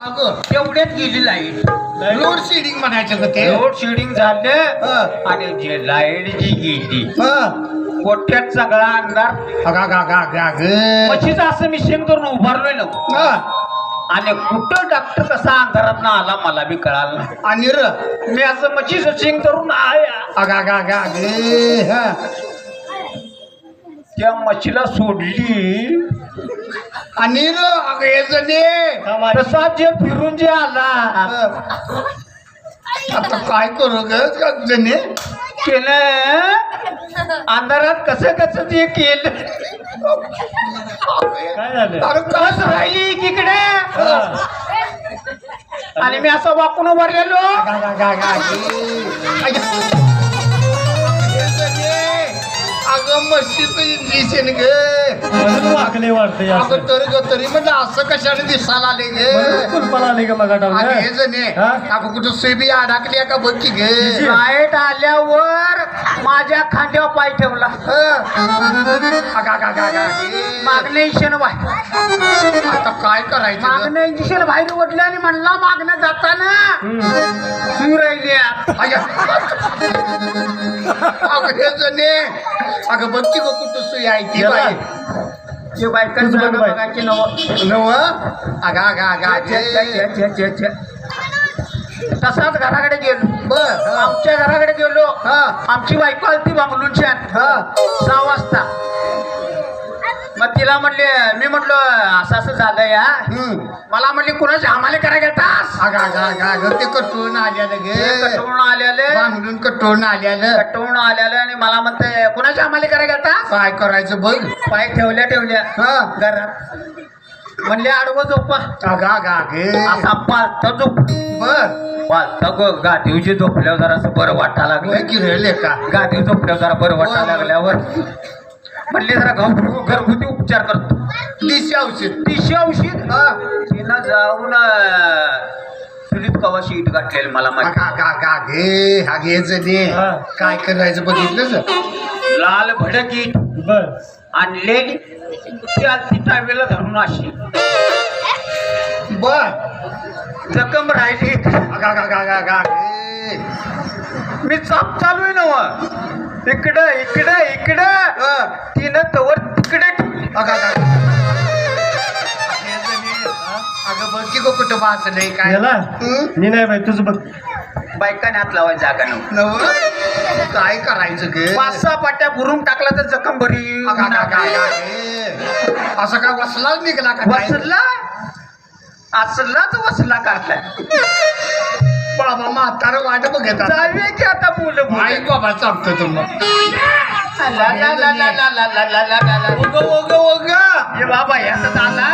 अगं तेवढ्यात गेली लाइट लोड शेडिंग म्हणायचं का ते लोड शेडिंग झालं. आणि जे लाइट जी गेली. कोट्यात सगळा अंधार अगा गा गा गा ग मशीचं असं मी शेंग करून उभारलोय ना. आणि कुठं डॉक्टर कसा अंधारात आला मला बी कळालं. आणि र मी असं मच्छीचं शेंग करून आया अगा गा गा ग. त्या मच्छीला सोडली. आणि अगं तसा जे फिरून जे आला. आता काय करू ग का जणे केलं अंधारात कसं कसं ते केलं. काय झालं? अरे कस राहिली एकीकडे. आणि मी असं वाकून उभारलेलो. Gambar 那个 वाकले वाटतंय असं अगं तरी ग तरी म्हणलं असं कशाने दिसायला आले ग कुलपाला आली का मग आणि हे जणे हा? अगं कुठं सुबी अडकली का बघ की ग? लाइट आल्यावर माझ्या खांद्यावर पाय ठेवला. अगा. मागणे आता काय करायचं ग? मागणं बाहेर ओढलं आणि म्हणला मागणं जाताना सुई राहिली अय्या. अगं हे जणे अगं बघ की गं कुठं सुई आहे ती. बाई. जे छे, तसाच घराकडे गेलो. बर, आमच्या घराकडे गेलो. आमची बायको आलती बंगलूनच्या हा. सहा वाजता. मग तिला म्हणले मी म्हटलं असं असं झालं या. मला म्हणली कुणाची हमाले करायला अगा अगा अगा अगं ते कटवून आल्यानं हे गे कटवून आलेले. बांगडून कटवून आल्यानं कटवून आलेले आणि मला म्हणते कुणाची हमाले करायला गेलतास काय करायचं बघ. पाय ठेवल्या ठेवल्या. हा. घरात. म्हणले आडवं झोपा. अगा अगा गे. असा पालता झोप. बर. पालता ग गादीवची झोपल्यावर जरा असं बरं वाटा लागलं. की राहिले का गादी झोपल्यावर जरा बरं वाटा लागल्यावर. म्हणले जरा घाऊ घरगुती उपचार करतो. देशी औषध देशी औषध तिनं जाऊन सुनीत कवाशी इट गाठलेलं मला माहिती. का का घे हा घ्यायचं दे. काय करायचं बघितलं लाल भडक इट बस आणलेली ती धरून अशी. बर. जखम राहिली. का का का घे. मी चाप चालू आहे ना इकडं इकडं इकडं. तिनं तवर तिकडे. अगा बघ की गं कुठं काय? मी नाही बाई तुझं बघ. बायकाने हात लावायची जागा नव्हती. नव काय करायचं गे? पाच सहा पाट्या बुरून टाकला तर जखम गे. असं काय वसलाच निघाला का? वसला? असलाच वसला काढलाय बाबा म्हातारं वाट बघत. जाऊया की आता मुलं आई बाबा सांगतो तुम्ही ला ला ला ला ला ला ला ला ला ला ला. ओग ओग ओग ये बाबा याचा बाई